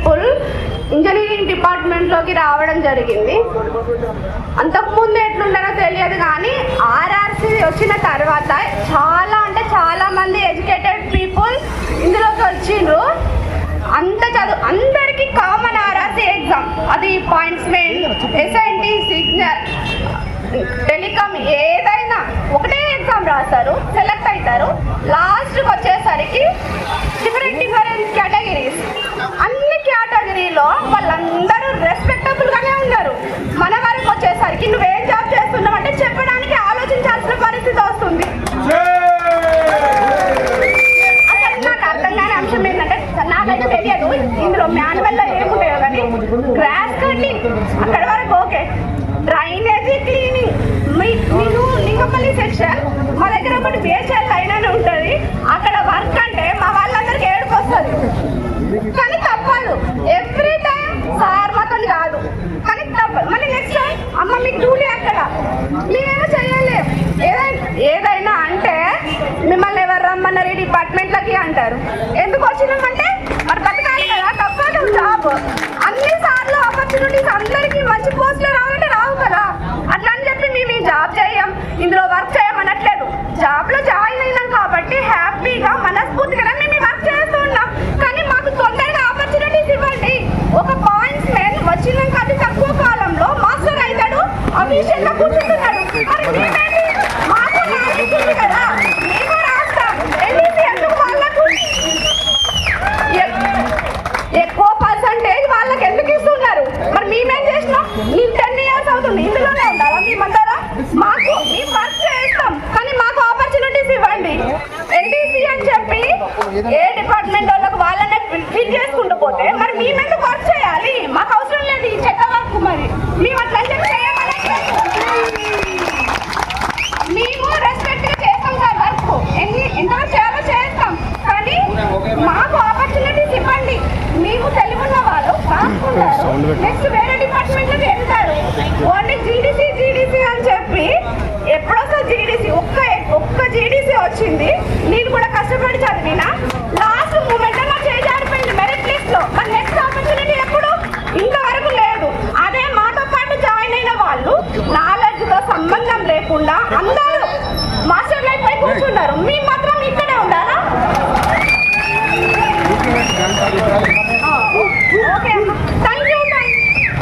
People engineering డిపార్ట్మెంట్లోకి రావడం జరిగింది. అంతకుముందు ఎట్లుండనో తెలియదు కానీ ఆర్ఆర్సీ వచ్చిన తర్వాత చాలా అంటే చాలా మంది ఎడ్యుకేటెడ్ పీపుల్ ఇందులోకి వచ్చిండ్రు. అంత చదువు అందరికీ కామన్ ఆర్ఆర్సీ ఎగ్జామ్ అది points main SIT signal telecom ఏదైనా ఒకటే ఎగ్జామ్ రాస్తారు సెలెక్ట్ అవుతారు. లాస్ట్కి వచ్చేసరికి కేటగిరీలో వాళ్ళందరూ రెస్పెక్టబుల్ గానే ఉన్నారు. మన వరకు వచ్చేసరికి నువ్వేం జాబ్ చేస్తున్నావు అంటే చెప్పడానికి ఆలోచించాల్సిన పరిస్థితి వస్తుంది. అసలు నాకు అర్థం కాని అంశం ఏంటంటే నాకైతే తెలియదు ఇందులో మాన్యువల్లో ఏముంటాయో కానీ గ్రాస్ కటింగ్ అక్కడ వరకు ఓకే. Drainage cleaning. నేను లింగపల్లి సెక్షన్ మా దగ్గర ఒకటి బిహెచ్ఎల్ లైన్ అని ఉంటుంది. అక్కడ వర్క్ అంటే మా వాళ్ళందరికీ ఏడుపు వస్తుంది కానీ తప్పదు ఎవ్రీ టైం సార్ మాతో కాదు కానీ తప్పదు మళ్ళీ నెక్స్ట్ టైం అమ్మ మీకు డ్యూటీ అక్కడ మేమేమో చేయలేం ఏదైనా అంటే మిమ్మల్ని ఎవరు రమ్మన్నారు? ఈ డిపార్ట్మెంట్లకి అంటారు. ఎందుకు వచ్చినామంటే మరి బతకాలి కదా తప్పదు జాబ్ అన్ని సార్లు ఆపర్చునిటీస్ అందరికీ మంచి పోస్టులు రావాలంటే రావు కదా అట్లా అని చెప్పి మేము ఈ జాబ్ చేయం ఇందులో వర్క్ చేయమనట్లేదు జాబ్లో జాయిన్ అయినాం కాబట్టి హ్యాపీగా మనస్ఫూర్తిగా మేము ఈ వర్క్ చేస్తున్నాం కానీ మాకు తొందరగా ఆపర్చునిటీస్ ఇవ్వండి ఒక పాయింట్స్ మెన్ వచ్చినాక అతి తక్కువ కాలంలో మాస్టర్ అవుతాడు అఫీషియల్గా కూర్చుంటున్నాడు మరి మేమేంటి? మాకు knowledge ఉంది కదా మేము రాస్తాం ఎన్ఈసి ఎందుకు వాళ్ళకు ఎక్- ఫోర్ పర్సంటేజ్ వాళ్ళకి ఎందుకు ఇస్తున్నారు? మరి మేమేం చేసినాం? మేము టెన్ ఇయర్స్ అవుతుంది ఇందులోనే ఉండాలా? మేమందరా మాకు మేము వర్క్ చేస్తాం కానీ మాకు ఆపర్చునిటీస్ ఇవ్వండి. ఎల్డీసీ అని చెప్పి ఏ డిపార్ట్మెంట్ వాళ్ళకి వాళ్ళనే ఫిల్ చేసుకుంటూ పోతే మరి మేమెందుకు నెక్స్ట్ వేరే డిపార్ట్మెంట్లకు వెళ్తారు. ఓన్లీ జిడిసి జీడీసీ అని చెప్పి ఎప్పుడొస్తా జిడిసి ఒక్క ఒక్క జిడిసి వచ్చింది. నేను కూడా కష్టపడి చదివిన. లాస్ట్ మూమెంట్ మా చేంజ్ ఆడిపోయింది మెరిట్ లిస్ట్లో. మరి నెక్స్ట్ ఆపర్చునిటీ ఎప్పుడు? ఇంతవరకు లేదు. అదే మాతో పాటు జాయిన్ అయిన వాళ్ళు నాలెడ్జ్తో సంబంధం లేకుండా అందరూ మాస్టర్ లైఫ్ పై కూర్చున్నారు. మీ మాత్రం ఇక్కడే ఉండాలా?